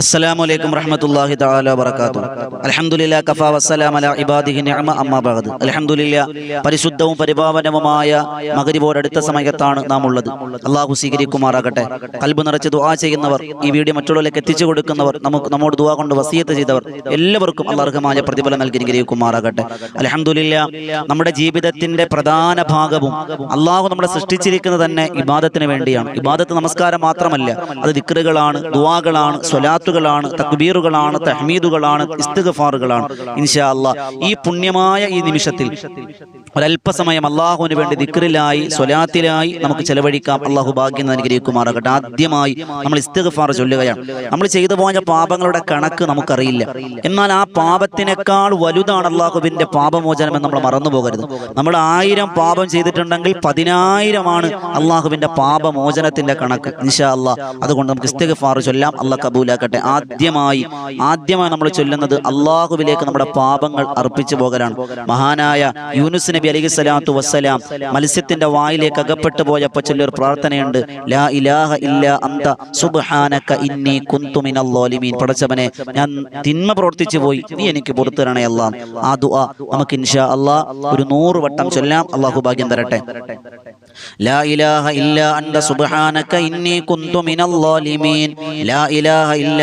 അസ്സലാമു അലൈക്കും റഹ്മത്തുള്ളാഹി തആല വബറകാത്തു അൽഹംദുലില്ലാ കഫാ വസ്സലാം അലാ ഇബാദിഹി നിഅമ അമ്മാ ബഅദ്. അൽഹംദുലില്ലാ പരിശുദ്ധവും പരിപാവനവുമായ മഗ്രിബോട് അടുത്ത സമയത്താണ് നാം ഉള്ളത് അള്ളാഹു സ്വീകരിക്കുമാറാകട്ടെ. കൽബ് നിറച്ച് ദുആ ചെയ്യുന്നവർ ഈ വീഡിയോ മറ്റുള്ളവരിലേക്ക് എത്തിച്ചു കൊടുക്കുന്നവർ നമുക്ക് നമ്മോട് ദുആ കൊണ്ട് വസിയത്ത് ചെയ്തവർ എല്ലാവർക്കും അള്ളാഹുമായ പ്രതിഫലം നൽകി അനുഗ്രഹിക്കുമാറാകട്ടെ. അൽഹംദുലില്ലാ നമ്മുടെ ജീവിതത്തിന്റെ പ്രധാന ഭാഗവും അള്ളാഹു നമ്മളെ സൃഷ്ടിച്ചിരിക്കുന്നത് തന്നെ ഇബാദത്തിന് വേണ്ടിയാണ്. ഇബാദത്ത് നമസ്കാരം മാത്രമല്ല അത് ദിക്റുകളാണ് ദുആകളാണ് സ്വലാത്തുകളാണ് തക്ബീറുകളാണ് തഹ്മീദുകളാണ് ഇസ്തിഗ്ഫാറുകളാണ്. ഇൻഷാ അല്ലാ ഈ പുണ്യമായ ഈ നിമിഷത്തിൽ ഒരല്പസമയം അള്ളാഹുവിന് വേണ്ടി ദിക്റിലായി സ്വലാത്തിലായി നമുക്ക് ചെലവഴിക്കാം. അള്ളാഹു ഭാഗ്യം അനുഗ്രഹിക്കുമാറാകട്ടെ ആദ്യമായി നമ്മൾ ഇസ്തിഗ്ഫാർ ചൊല്ലുകയാണ്. നമ്മൾ ചെയ്തു പോയ പാപങ്ങളുടെ കണക്ക് നമുക്കറിയില്ല. എന്നാൽ ആ പാപത്തിനേക്കാൾ വലുതാണ് അള്ളാഹുവിന്റെ പാപമോചനം എന്ന് നമ്മൾ മറന്നു പോകരുത്. നമ്മൾ ആയിരം പാപം ചെയ്തിട്ടുണ്ടെങ്കിൽ പതിനായിരമാണ് അള്ളാഹുവിന്റെ പാപമോചനത്തിന്റെ കണക്ക്. ഇൻഷാ അള്ളാഹ് അതുകൊണ്ട് നമുക്ക് ഇസ്തിഗ്ഫാർ ചൊല്ലാം. അള്ളാഹ് കബൂലാക്കട്ടെ. ആദ്യമായി ആദ്യമായി നമ്മൾ ചൊല്ലുന്നത് അള്ളാഹുവിലേക്ക് നമ്മുടെ പാപങ്ങൾ അർപ്പിച്ചു പോകലാണ് മഹാനായ യൂനുസ് നബി അലൈഹി സ്വലാത്തു വസ്സലാം മത്സ്യത്തിന്റെ വായിലേക്ക് അകപ്പെട്ടു പോയപ്പോൾ ചൊല്ലിയൊരു പ്രാർത്ഥനയുണ്ട് ലാ ഇലാഹ ഇല്ല അന്ത സുബ്ഹാനക ഇന്നി കുന്തു മിനൽ ളാലിമീൻ പടച്ചവനെ ഞാൻ തിന്മ പ്രവർത്തിച്ചു പോയി നീ എനിക്ക് പുറത്തു തരണേ അല്ലാ ആ ദുആ നമുക്ക് ഇൻഷാ അല്ലാ ഒരു നൂറ് വട്ടം ചൊല്ലാം അള്ളാഹു ഭാഗ്യം തരട്ടെ لا إله إلا أنت سبحانك إني كنت من الظالمين لا إله إلا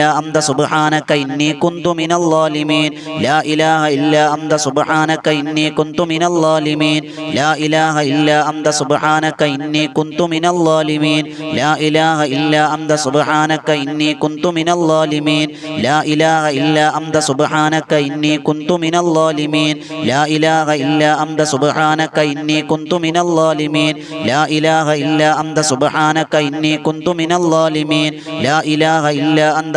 ഇല്ല അന്ത സുബാനക്ക ഇന്നി കുന്തു മിനല്ലാലിമീൻ ലാ ഇലാഹ ഇല്ല അന്ത സുബാനക്ക ഇന്നി കുന്തു മിനല്ലാലിമീൻ ലാ ഇലാഹ ഇല്ല അന്ത സുബാനക്ക ഇന്നി കുന്തു മിനല്ലാലിമീൻ ലാ ഇലാഹ ഇല്ല അന്ത സുബാനക്ക ഇന്നി കുന്തു മിനല്ലാലിമീൻ ലാ ഇലാഹ ഇല്ല അന്ത സുബാനക്ക ഇന്നി കുന്തു മിനല്ലാലിമീൻ ലാ ഇലാഹ ഇല്ല അന്ത സുബാനക്ക ഇന്നി കുന്തു മിനല്ലാലിമീൻ ലാ ഇലാഹ ഇല്ല അന്ത സുബാനക്ക ഇന്നി കുന്തു മിനല്ലാലിമീൻ ലാ ഇലാഹ ഇല്ല അന്ത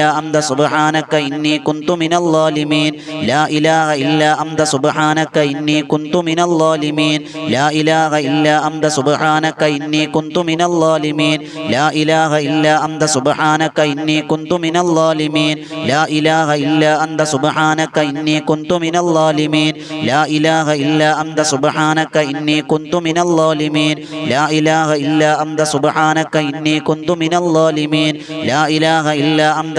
ഇല്ല അംദ സുബ്ഹാനക ഇന്നി കുന്തു മിനൽ ളാലിമീൻ ലാ ഇലാഹ ഇല്ല അംദ സുബ്ഹാനക ഇന്നി കുന്തു മിനൽ ളാലിമീൻ ലാ ഇലാഹ ഇല്ല അംദ സുബ്ഹാനക ഇന്നി കുന്തു മിനൽ ളാലിമീൻ ലാ ഇലാഹ ഇല്ല അംദ സുബ്ഹാനക ഇന്നി കുന്തു മിനൽ ളാലിമീൻ ലാ ഇലാഹ ഇല്ല അംദ സുബ്ഹാനക ഇന്നി കുന്തു മിനൽ ളാലിമീൻ ലാ ഇലാഹ ഇല്ല അംദ സുബ്ഹാനക ഇന്നി കുന്തു മിനൽ ളാലിമീൻ ലാ ഇലാഹ ഇല്ല അംദ സുബ്ഹാനക ഇന്നി കുന്തു മിനൽ ളാലിമീൻ ലാ ഇലാഹ ഇല്ല അംദ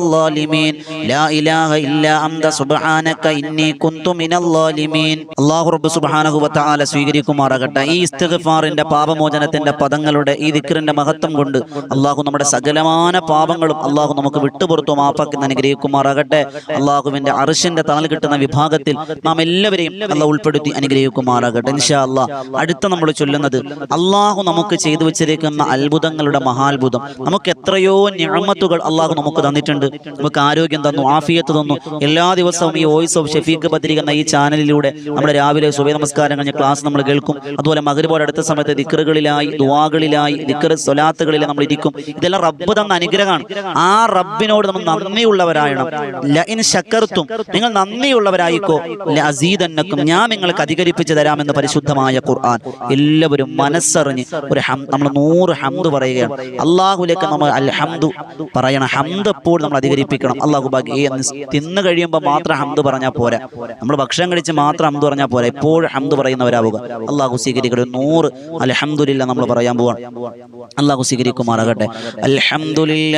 الظالمين لا إله إلا أنت سبحانك إني كنت من الظالمين അള്ളാഹു റബ്ബ് സുബ്ഹാനഹു വതആല സ്വീകരിക്കുമാറാകട്ടെ ഈ ഇസ്തിഗ്ഫാറിന്റെ പാപമോചനത്തിന്റെ പദങ്ങളുടെ ഈ ദിക്റിന്റെ മഹത്വം കൊണ്ട് അള്ളാഹു നമ്മുടെ സകലമാന പാപങ്ങളും അള്ളാഹു നമുക്ക് വിട്ടുപുറത്തു മാപ്പാക്കി അനുഗ്രഹിക്കുമാറാകട്ടെ അള്ളാഹുവിന്റെ അർഷിന്റെ തണൽ കിട്ടുന്ന വിഭാഗത്തിൽ നാം എല്ലാവരെയും അള്ളാഹ് ഉൾപ്പെടുത്തി അനുഗ്രഹിക്കുമാറാകട്ടെ ഇൻഷാ അള്ളാഹ് അടുത്ത നമ്മൾ ചൊല്ലുന്നത് അള്ളാഹു നമുക്ക് ചെയ്തു വെച്ചിരിക്കുന്ന അത്ഭുതങ്ങളുടെ മഹാത്ഭുതം നമുക്ക് എത്രയോ ഞാമത്തുകൾ അള്ളാഹു നമുക്ക് തന്നിട്ടുണ്ട് നമുക്ക് ആരോഗ്യം തന്നു ആഫിയത്ത് തന്നു. എല്ലാ ദിവസവും ഈ വോയിസ് ഓഫ് ഷെഫീഖ് പത്രിക എന്ന ഈ ചാനലിലൂടെ നമ്മുടെ രാവിലെ സുബൈ നമസ്കാരം കഴിഞ്ഞ ക്ലാസ് നമ്മൾ കേൾക്കും. അതുപോലെ മകരിപോലെ അടുത്ത സമയത്ത് ദിക്കറുകളിലായി ദുവാകളിലായി ദിക്കർ സ്വലാത്തുകളിൽ നമ്മൾ ഇരിക്കും. ഇതെല്ലാം റബ്ബ് തന്ന അനുഗ്രഹമാണ്. ആ റബ്ബിനോട് നമ്മൾ നന്ദിയുള്ളവരായണം. ലൈൻ ശക്കർത്തും നിങ്ങൾ നന്ദിയുള്ളവരായിക്കോ? അസീതന്നക്കും ഞാൻ നിങ്ങൾക്ക് അധികരിപ്പിച്ചു തരാമെന്ന് പരിശുദ്ധമായ ഖുർആൻ. എല്ലാവരും മനസ്സറിഞ്ഞ് ഒരു നമ്മൾ നൂറ് ഹംദ് പറയുകയാണ്. അള്ളാഹുലേക്ക് നമ്മൾ അൽഹംദു പറയണം. ഹംദ് എപ്പോഴും നമ്മൾ അധികരിപ്പിക്കണം അള്ളാഹു ബാക്കി തിന്നു കഴിയുമ്പോൾ മാത്രം ഹംദ് പറഞ്ഞാൽ പോരാ. നമ്മൾ ഭക്ഷണം കഴിച്ച് മാത്രം ഹംദ് പറഞ്ഞാൽ പോരാ. എപ്പോഴും ഹംദ് പറയുന്നവരാവുക. അള്ളാഹു സ്വീകരിക്കട്ടെ നൂറ്. അലഹമില്ല നമ്മൾ പറയാൻ പോവാണ് അള്ളാഹു സ്വീകരിക്കുമാറാകട്ടെ. അലഹമുല്ല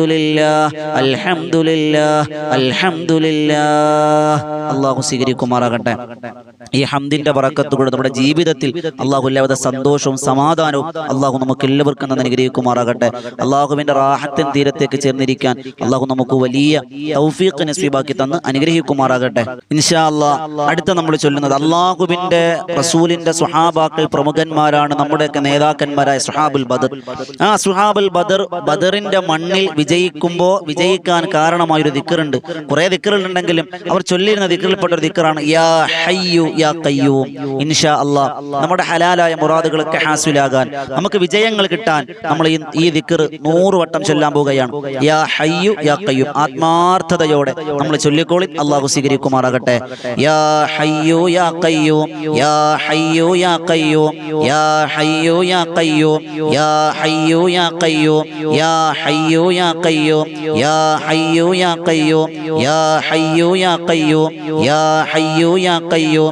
അൽഹംദുലില്ലാ അൽഹംദുലില്ലാ അള്ളാഹു സ്വീകരിക്കുമാറാകട്ടെ. ഈ ഹംദിന്റെ വറക്കത്തുകൂടെ നമ്മുടെ ജീവിതത്തിൽ അള്ളാഹു എല്ലാവിധ സന്തോഷവും സമാധാനവും അള്ളാഹു നമുക്ക് എല്ലാവർക്കും തന്നെ അനുഗ്രഹിക്കുമാറാകട്ടെ. അള്ളാഹുവിന്റെ റാഹത്തിൻ തീരത്തേക്ക് ചേർന്നിരിക്കാൻ അള്ളാഹു നമുക്ക് വലിയ തൗഫീഖ് നസീബാക്കി തന്ന് അനുഗ്രഹിക്കുമാറാകട്ടെ. ഇൻഷാ അടുത്ത നമ്മൾ ചൊല്ലുന്നത് അള്ളാഹുവിന്റെ റസൂലിന്റെ സുഹാബാക്കൾ പ്രമുഖന്മാരാണ് നമ്മുടെയൊക്കെ നേതാക്കന്മാരായ സുഹാബുൽ ബദർ. ആ സുഹാബുൽ ബദർ ബദറിന്റെ മണ്ണിൽ വിജയിക്കുമ്പോൾ വിജയിക്കാൻ കാരണമായൊരു ദിക്കറുണ്ട്. കുറെ ദിക്കറുണ്ടെങ്കിലും അവർ ചൊല്ലിയിരുന്ന ദിക്കറിൽപ്പെട്ട ഒരു ദിക്കറാണ് യാ ഹയ്യു നമ്മുടെ ഹലാലായ മുറാദുകളൊക്കെ ഹാസുലാകാൻ നമുക്ക് വിജയങ്ങൾ കിട്ടാൻ നമ്മൾ ഈ ഈ ദിക്കർ നൂറ് വട്ടം ചൊല്ലാൻ പോവുകയാണ്. യാ ഹയ്യു യാ കയ്യൂം ആത്മാർത്ഥതയോടെ നമ്മൾ ചൊല്ലിക്കോളി. അള്ളാഹു സ്വീകരിക്കുമാറാകട്ടെ. യാ ഹയ്യു യാ കയ്യൂം യാ ഹയ്യു യാ കയ്യൂം യാ ഹയ്യു യാ കയ്യൂം യാ ഹയ്യു യാ കയ്യൂം യാ ഹയ്യു യാ കയ്യൂം യാ ഹയ്യു യാ കയ്യൂം യാ ഹയ്യു യാ കയ്യൂം യാ ഹയ്യു യാ കയ്യൂം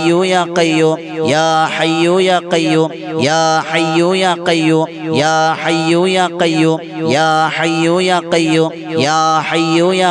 ഹയ്യു യാ കയ്യൂം യാ ഹയ്യു യാ കയ്യൂം യാ ഹയ്യു യാ കയ്യൂം യാ ഹയ്യു യാ കയ്യൂം യാ ഹയ്യു യാ കയ്യൂം യാ ഹയ്യു യാ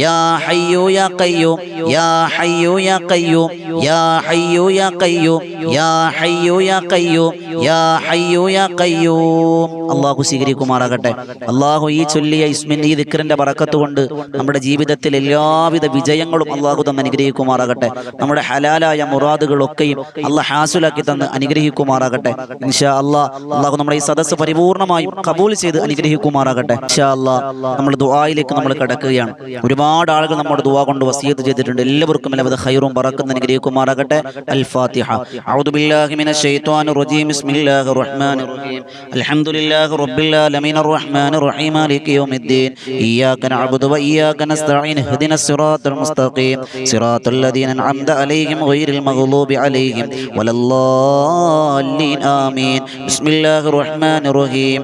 യാ ഹയ്യു യാ ഖയ്യൂം യാ ഹയ്യു യാ ഖയ്യൂം യാ ഹയ്യു യാ ഖയ്യൂം യാ ഹയ്യു യാ ഖയ്യൂം യാ ഹയ്യു യാ ഖയ്യൂം അള്ളാഹു സ്വീകരിക്കുമാറാകട്ടെ. അള്ളാഹു ഈ ചൊല്ലിയ ഇസ്മിൻ ഈ ദിക്റിന്റെ ബറക്കത്ത് കൊണ്ട് നമ്മുടെ ജീവിതത്തിൽ എല്ലാവിധ വിജയങ്ങളും അള്ളാഹു തന്നെ അനുഗ്രഹിക്കുമാറാകട്ടെ. നമ്മുടെ ഹലാലായ മുറാദുകളൊക്കെയും അള്ളാഹ് ഹാസുലാക്കി തന്ന് അനുഗ്രഹിക്കുമാറാകട്ടെ. ഇൻഷാ അള്ളാഹ് അള്ളാഹു നമ്മുടെ ഈ സദസ്സ് പരിപൂർണമായും കബൂൽ ചെയ്ത് അനുഗ്രഹിക്കുമാറാകട്ടെ. ഇൻഷാ അള്ളാഹ് നമ്മൾ ദുആയിലേക്ക് നമ്മൾ കിടക്കുകയാണ്. ഒരുപാട് ആളുകൾ നമ്മുടെ ദുവാ കൊണ്ട് വസീത് ചെയ്തിട്ടുണ്ട്. എല്ലാവർക്കും എല്ലാവിധ ഹൈറും പറക്കുന്ന അനുഗ്രഹിക്കുമാറാകട്ടെ. അൽ ഫാത്തിഹ അഊദു ബില്ലാഹി റജീം റഹീം അൽഹംദുലില്ലാഹി റബ്ബിൽ റഹീം മാലികി യൗമിദ്ദീൻ. ഇയ്യാക വ ഇയ്യാക നസ്തഈൻ. മുസ്തഖീം. അലൈഹിം മഗ്ലൂബി അലൈഹിം. ആമീൻ. ബിസ്മില്ലാഹിർ റഹ്മാനിർ റഹീം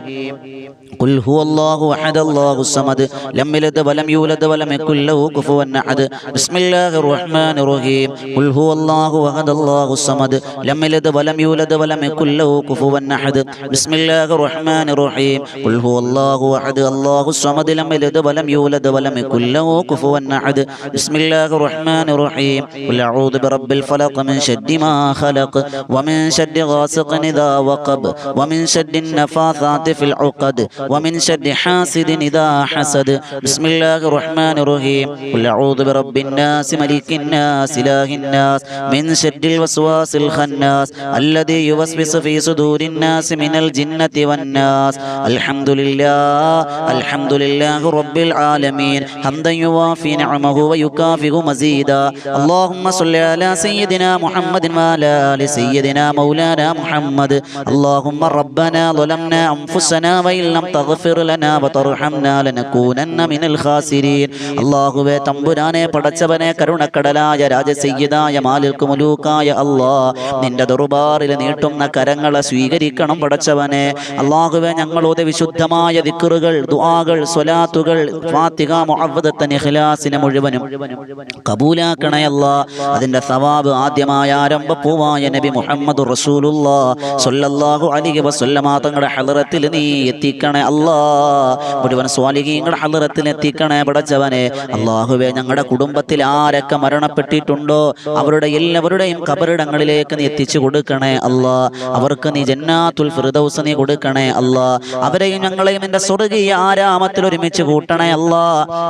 قل هو الله أحد الله الصمد. لم يلد ولم يولد ولم يكن له كفوا أحد. بسم الله الرحمن الرحيم. قل هو الله أحد الله الصمد. لم يلد ولم يولد ولم يكن له كفوا أحد. بسم الله الرحمن الرحيم. قل هو الله أحد الله الصمد. لم يلد ولم يولد ولم يكن له كفوا أحد. بسم الله الرحمن الرحيم. قل أعوذ برب الفلق من شد ما خلق ومن شد غاسق إذا وقب ومن شد النفاثات في العقد ومن شر حاسد إذا حسد. بسم الله الرحمن الرحيم. قل أعوذ برب الناس ملك الناس إله الناس من شر الوسواس الخناس الذي يوسوس في صدور الناس من الجنة والناس. الحمد لله الحمد لله رب العالمين. حمدا يوافي نعمه ويكافئ مزيدا. اللهم صل على سيدنا محمد وعلى آل سيدنا مولانا محمد. اللهم ربنا ظلمنا أنفسنا وإن لم തഗ്ഫിർ ലനാ വതർഹംനാ ലനകൂനന്ന മിനൽ ഖാസിരീൻ. അല്ലാഹുവേ തമ്പുരാനെ പടച്ചവനെ കരുണക്കടലായ രാജസയ്യിദായ മാലിക് മുലൂക്കായ അല്ലാ നിന്റെ ദർബാറിൽ നീട്ടുന്ന കരങ്ങളെ സ്വീകരിക്കണം പടച്ചവനെ. അല്ലാഹുവേ ഞങ്ങളുടെ വിശുദ്ധമായ ദിക്റുകൾ ദുആകൾ സ്വലാത്തുകൾ ഫാത്തിഹ മുഅവ്വദത്തൻ ഇഖ്ലാസിനെ മുഴുവനും കബൂലാക്കണേ അല്ലാ. അതിന്റെ സവാബ് ആദ്യമായ ആരംഭപ്പൂവായ നബി മുഹമ്മദ് റസൂലുള്ളാ. സൊല്ലാഹു അലൈഹി വസല്ലമ തങ്ങളുടെ ഹളറത്തിൽ നീ എത്തിക്കണേ അല്ലാ മുഴുവൻ സ്വാലികീങ്ങളുടെ ഹലറത്തിൽ എത്തിക്കണേ പടച്ചവനെ. അള്ളാഹുവെ ഞങ്ങളുടെ കുടുംബത്തിൽ ആരൊക്കെ മരണപ്പെട്ടിട്ടുണ്ടോ അവരുടെ എല്ലാവരുടെയും കബറിടങ്ങളിലേക്ക് നീ എത്തിച്ചു കൊടുക്കണേ അല്ലാ. അവർക്ക് നീ ജന്നാത്തുൽ ഫിർദൗസ് നീ കൊടുക്കണേ അല്ലാ. അവരെയും ഞങ്ങളെയും എന്റെ സ്വർഗീയ ആരാമത്തിൽ ഒരുമിച്ച് കൂട്ടണേ അല്ലാ.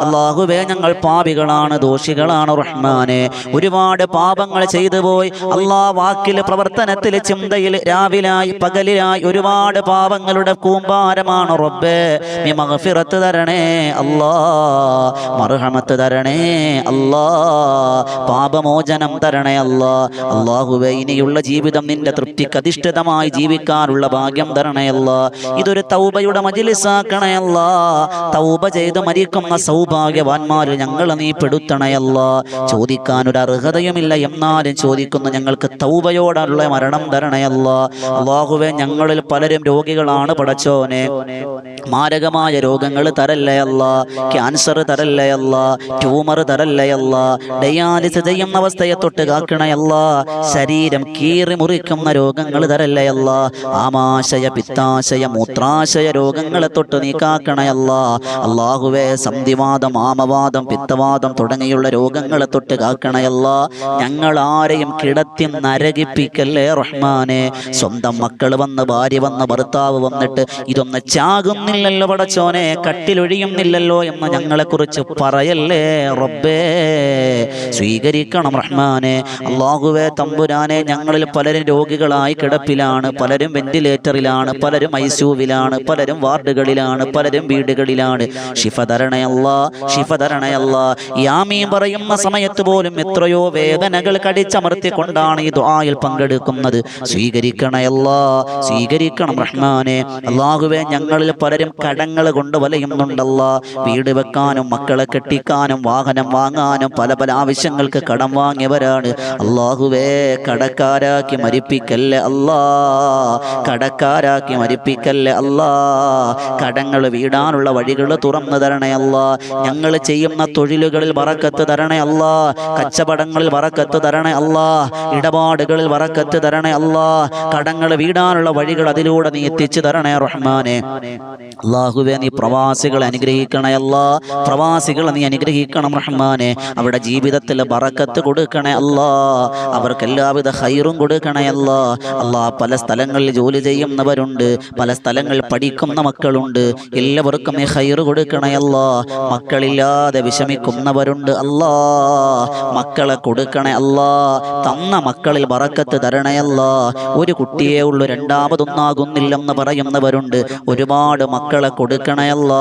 അള്ളാഹുവെ ഞങ്ങൾ പാപികളാണ് ദോഷികളാണ് റഹ്മാനെ. ഒരുപാട് പാപങ്ങൾ ചെയ്തു പോയി. അള്ളാ വാക്കിൽ പ്രവർത്തനത്തിൽ ചിന്തയിൽ രാവിലായി പകലിലായി ഒരുപാട് പാപങ്ങളുടെ കൂമ്പാരമാണ് റബ്ബേ നീ മഗ്ഫിറത്ത് തരണേ അല്ലാ. മർഹമത്ത് തരണേ അല്ലാ. പാപമോചനം തരണേ അല്ലാ. അള്ളാഹുവേ ഇനിയുള്ള ജീവിതം നിന്റെ തൃപ്തിക്ക് അധിഷ്ഠിതമായി ജീവിക്കാനുള്ള ഭാഗ്യം തരണേ അല്ലാ. ഇതൊരു തൗബയുടെ മജിലിസാക്കണേ അല്ലാ. തൗബ ചെയ്ത് മരിക്കുന്ന സൗഭാഗ്യവാന്മാരിൽ ഞങ്ങൾ നീ പെടുത്തണയല്ല ചോദിക്കാൻ ഒരു അർഹതയുമില്ല എന്നാലും ചോദിക്കുന്നു ഞങ്ങൾക്ക് തൗബയോടുള്ള മരണം തരണയല്ല അള്ളാഹുവെ ഞങ്ങളിൽ പലരും രോഗികളാണ് പടച്ചോനെ. മാരകമായ രോഗങ്ങൾ തരല്ലയല്ല ക്യാൻസർ തരല്ലയല്ല ട്യൂമർ തരല്ലയല്ല ഡയാലിസിസ് ഡയാലിസ് ചെയ്യുന്ന അവസ്ഥയെ തൊട്ട് കാക്കണയല്ല ശരീരം കീറി മുറിക്കുന്ന രോഗങ്ങൾ തരല്ലയല്ല ആമാശയ പിത്താശയ മൂത്രാശയ രോഗങ്ങളെ തൊട്ട് നീ കാക്കണയല്ല അള്ളാഹുവേ സന്ധിവാദം ആമവാദം പിത്തവാദം തുടങ്ങിയുള്ള രോഗങ്ങളെ തൊട്ട് കാക്കണയല്ല ഞങ്ങൾ ആരെയും കിടത്തി നരകിപ്പിക്കല്ലേ റഹ്മാനെ? സ്വന്തം മക്കൾ വന്ന് ഭാര്യ വന്ന് ഭർത്താവ് വന്നിട്ട് ഇതൊന്ന് ചാകുന്നില്ലല്ലോ പടച്ചോനെ കട്ടിലൊഴിയുന്നില്ലല്ലോ എന്ന് ഞങ്ങളെ കുറിച്ച് പറയല്ലേ റബ്ബേ? സ്വീകരിക്കണം റഹ്മാനെ. അള്ളാഹുവേ തമ്പുരാനെ ഞങ്ങളിൽ പലരും രോഗികളായി കിടപ്പിലാണ് പലരും വെന്റിലേറ്ററിലാണ് പലരും ഐസ്യൂവിലാണ് പലരും വാർഡുകളിലാണ് പലരും വീടുകളിലാണ്. ഷിഫ തരണയല്ല ഷിഫ തരണയല്ല. യാമീ പറയുന്ന സമയത്ത് പോലും എത്രയോ വേദനകൾ കടിച്ചമർത്തിക്കൊണ്ടാണ് ഈ ദുആയിൽ പങ്കെടുക്കുന്നത്. സ്വീകരിക്കണയല്ല സ്വീകരിക്കണം റഹ്മാനെ. അള്ളാഹുവെ ഞങ്ങളിൽ പലരും കടങ്ങൾ കൊണ്ട് വലയുന്നുണ്ടല്ല. വീട് വെക്കാനും മക്കളെ കെട്ടിക്കാനും വാഹനം വാങ്ങാനും പല പല ആവശ്യങ്ങൾക്ക് കടം വാങ്ങിയവരാണ്. അള്ളാഹുവേ കടക്കാരാക്കി മരിപ്പിക്കല്ലേ അല്ലാ? കടക്കാരാക്കി മരിപ്പിക്കല്ലേ അല്ലാ? കടങ്ങൾ വീടാനുള്ള വഴികൾ തുറന്നു തരണേ അല്ല. ഞങ്ങൾ ചെയ്യുന്ന തൊഴിലുകളിൽ വറക്കത്ത് തരണേ അല്ല. കച്ചവടങ്ങളിൽ വറക്കത്ത് തരണേ അല്ല. ഇടപാടുകളിൽ വറക്കത്ത് തരണേ അല്ല. കടങ്ങൾ വീടാനുള്ള വഴികൾ അതിലൂടെ നീ എത്തിച്ചു തരണേ റഹ്മാനെ. അള്ളാഹുവെ നീ പ്രവാസികളെ അനുഗ്രഹിക്കണേ അല്ല. പ്രവാസികളെ നീ അനുഗ്രഹിക്കണം റഹ്മാനെ. അവരുടെ ജീവിതത്തിൽ ബറക്കത്ത് കൊടുക്കണേ അല്ല. അവർക്ക് എല്ലാവിധ ഹൈറും കൊടുക്കണേ അല്ല. അല്ലാ പല സ്ഥലങ്ങളിൽ ജോലി ചെയ്യുന്നവരുണ്ട് പല സ്ഥലങ്ങളിൽ പഠിക്കുന്ന മക്കളുണ്ട്. എല്ലാവർക്കും നീ ഹൈറ് കൊടുക്കണേ അല്ല. മക്കളില്ലാതെ വിഷമിക്കുന്നവരുണ്ട് അല്ലാ. മക്കളെ കൊടുക്കണേ അല്ല. തന്ന മക്കളിൽ ബറക്കത്ത് തരണേ അല്ല. ഒരു കുട്ടിയേ ഉള്ളൂ രണ്ടാമതൊന്നാകുന്നില്ലെന്ന് പറയുന്നവരുണ്ട്. ഒരുപാട് മക്കളെ കൊടുക്കണയല്ല.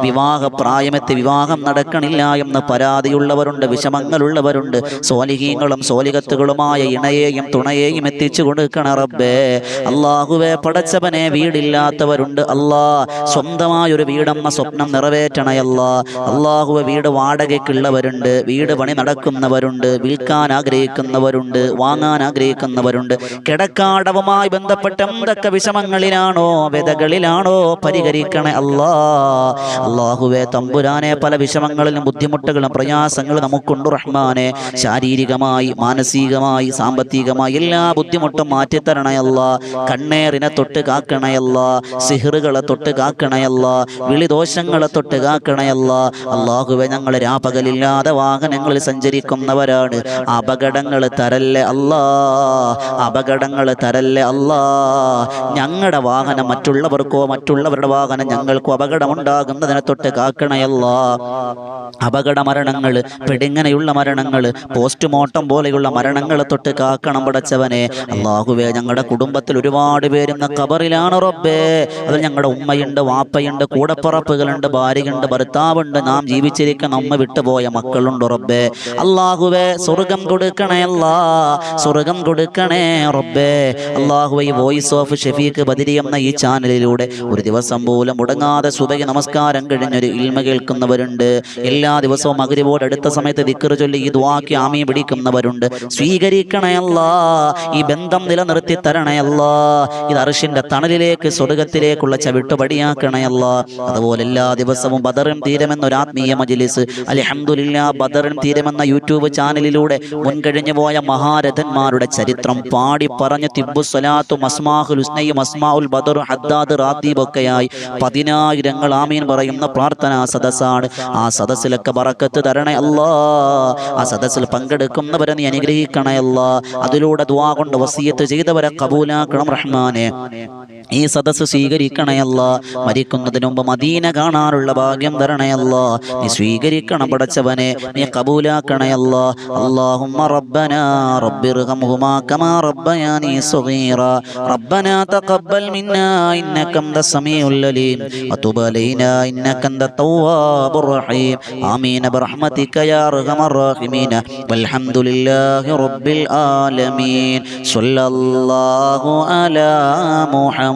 വിവാഹ പ്രായമെത്തി വിവാഹം നടക്കണില്ല എന്ന് പരാതിയുള്ളവരുണ്ട് വിഷമങ്ങളുള്ളവരുണ്ട്. സോലിഹീങ്ങളും സോലികത്തുകളുമായ ഇണയെയും തുണയെയും എത്തിച്ചു കൊടുക്കണ റബ്ബേ. അള്ളാഹുവെ പടച്ചവനെ വീടില്ലാത്തവരുണ്ട് അല്ലാ. സ്വന്തമായൊരു വീടമ്മ സ്വപ്നം നിറവേറ്റണയല്ല. അള്ളാഹുവെ വീട് വാടകയ്ക്കുള്ളവരുണ്ട് വീട് പണി നടക്കുന്നവരുണ്ട് വിൽക്കാൻ ആഗ്രഹിക്കുന്നവരുണ്ട് വാങ്ങാൻ ആഗ്രഹിക്കുന്നവരുണ്ട്. കിടക്കാടവുമായി ബന്ധപ്പെട്ട എന്തൊക്കെ വിഷമങ്ങളിലാണോ വ്യതകളിലാണോ പരിഹരിക്കണേ അല്ലാ. അള്ളാഹുവെ തമ്പുരാനെ പല വിഷമങ്ങളിലും ബുദ്ധിമുട്ടുകളും പ്രയാസങ്ങളും നമുക്കുണ്ട് റഹ്മാനെ. ശാരീരികമായി മാനസികമായി സാമ്പത്തികമായി എല്ലാ ബുദ്ധിമുട്ടും മാറ്റിത്തരണയല്ല കണ്ണേറിനെ തൊട്ട് കാക്കണയല്ല സിഹറുകളെ തൊട്ട് കാക്കണയല്ല വിളിദോഷങ്ങളെ തൊട്ട് കാക്കണയല്ല അള്ളാഹുവെ ഞങ്ങൾ രാപകലില്ലാതെ വാഹനങ്ങളിൽ സഞ്ചരിക്കുന്നവരാണ്. അപകടങ്ങൾ തരല്ലേ അല്ലാ. അപകടങ്ങൾ തരല്ലേ അല്ലാ. ഞങ്ങളുടെ വാഹനം മറ്റുള്ളവർക്കോ മറ്റുള്ളവരുടെ വാഹനം ഞങ്ങൾക്ക് അപകടമുണ്ടാകുന്നതിനെ തൊട്ട് കാക്കണയല്ല. അപകട മരണങ്ങൾ പെടിങ്ങനെയുള്ള മരണങ്ങൾ പോസ്റ്റ്മോർട്ടം പോലെയുള്ള മരണങ്ങളെ തൊട്ട് കാക്കണം പടച്ചവനെ. അള്ളാഹുവേ ഞങ്ങളുടെ കുടുംബത്തിൽ ഒരുപാട് പേരുന്ന കബറിലാണ് റബ്ബേ. അതിൽ ഞങ്ങളുടെ ഉമ്മയുണ്ട് വാപ്പയുണ്ട് കൂടപ്പറപ്പുകളുണ്ട് ഭാര്യയുണ്ട് ഭർത്താവുണ്ട്. നാം ജീവിച്ചിരിക്കുന്ന അമ്മ വിട്ടുപോയ മക്കളുണ്ട് റബ്ബേ. അള്ളാഹുവേ സ്വർഗം കൊടുക്കണേ അല്ലാ സ്വർഗം കൊടുക്കണേ റബ്ബേ. അള്ളാഹുവെ വോയിസ് ഓഫ് ഷെഫീഖ് ബദിരി എന്ന ഈ ചാനലിലൂടെ ഒരു ദിവസം പോലും മുടങ്ങാതെ സുബഹി നമസ്കാരം കഴിഞ്ഞൊരു ഇൽമ കേൾക്കുന്നവരുണ്ട്. എല്ലാ ദിവസവും മകരിവോട് അടുത്ത സമയത്ത് ദിക്കറ് ചൊല്ലി ഈ ദ്വാക്കി ആമി പിടിക്കുന്നവരുണ്ട്. സ്വീകരിക്കണയല്ല ഈ ബന്ധം നിലനിർത്തി തരണയല്ല ഇത് അർഷിന്റെ തണലിലേക്ക് സ്വർഗത്തിലേക്കുള്ള ചവിട്ടുപടിയാക്കണയല്ല അതുപോലെ എല്ലാ ദിവസവും ബദറും തീരമെന്നൊരു ആത്മീയ മജിലിസ്. അലഹമുല്ല ബദറും തീരമെന്ന യൂട്യൂബ് ചാനലിലൂടെ മുൻകഴിഞ്ഞു പോയ മഹാരഥന്മാരുടെ ചരിത്രം പാടി പറഞ്ഞ് തിബു സലാത്തും അസ്മാഹുൽ ഉസ്നയും അസ്മാഉൽ ബദറും ഹദ്ദാദ് റാത്തീബ് ഒക്കെയായി പതിനായിരങ്ങൾ ആമീൻ പറയുന്ന പ്രാർത്ഥനാ സദസ്സാണ്. ആ സദസ്സിലൊക്കെ പറക്കത്ത് തരണേ അല്ലാ. ആ സദസ്സിൽ പങ്കെടുക്കുന്നവരെ നീ അനുഗ്രഹിക്കണേ അല്ലാ. അതിലൂടെ ദുആ കൊണ്ട് വസീയത്ത് ചെയ്തവരെ കബൂലാക്കണം റഹ്മാനെ. ഈ സദസ്സ് സ്വീകരിക്കണയല്ല. മരിക്കുന്നതിന് മുമ്പ് മദീന കാണാനുള്ള ഭാഗ്യം തരണയല്ല. നീ സ്വീകരിക്കണം പടച്ചവനെ നീ കബൂലാക്കണയല്ല. അള്ളാഹുമ്മ റബ്ബന റബ്ബിർഹംഹുമാ കമാ റബ്ബയാനി സഗീറ. റബ്ബന തഖബ്ബൽ മിന്നാ ഇന്നക അന്ത സമീഉൽ അലീം. വതുബ് അലൈനാ ഇന്നക അന്ത തവ്വാബുർ റഹീം. ആമീൻ. ബിറഹ്മതിക യാ അർഹമർ റഹീമീൻ. വൽഹംദുലില്ലാഹി റബ്ബിൽ ആലമീൻ. സ്വല്ലല്ലാഹു അലാ മുഹമ്മദ്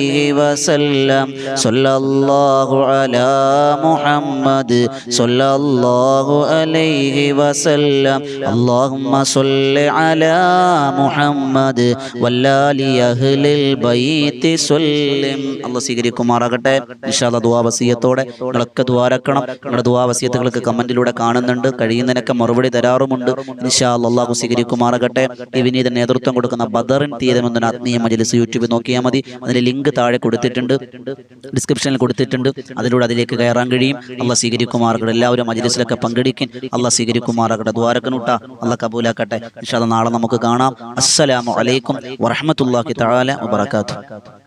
മുഹമ്മദ് സല്ലല്ലാഹു അലൈഹി വസല്ലം സല്ലല്ലാഹു അലാ മുഹമ്മദ് സല്ലല്ലാഹു അലൈഹി വസല്ലം اللهم صل على محمد വല്ലാലി അഹ്ലിൽ ബൈത്തി സല്ലം അല്ലാഹ് സ്വീകരിക്കുമാറാകട്ടെ ഇൻഷാല്ലാ ദുആവസിയത്തോടെ നിങ്ങളൊക്കെ ദ്വാരക്കണം നിങ്ങളുടെ ദുആവസിയത്തുകൾക്ക് കമന്റിലൂടെ കാണുന്നുണ്ട് കഴിയുന്നതിനൊക്കെ മറുപടി തരാറുമുണ്ട് ഇൻഷാല്ലാ അല്ലാഹു സ്വീകരിക്കുമാറാകട്ടെ ഈ വിനീത നേതൃത്വം കൊടുക്കുന്ന ബദറിൻ തീരമെന്ന ആത്മീയ മജ്ലിസ് യൂട്യൂബിൽ നോക്കിയാൽ മതി അതിന്റെ ലിങ്ക് താഴെ കൊടുത്തിട്ടുണ്ട്. ഡിസ്ക്രിപ്ഷനിൽ കൊടുത്തിട്ടുണ്ട്. അതിലൂടെ അതിലേക്ക് കയറാൻ കഴിയും. അള്ള സ്വീകരിക്കുമാറുകട എല്ലാവരും മജ്ലിസിലൊക്കെ പങ്കെടുക്കും അള്ള സ്വീകരിക്കുമാറാകട്ടെ. ദ്വാരക്കനൂട്ട അള്ള കബൂലാക്കട്ടെ. അല്ലാ നാളെ നമുക്ക് കാണാം. അസ്സലാമു അലൈക്കും വറഹ്മത്തുള്ളാഹി തആല വബറകാതുഹു.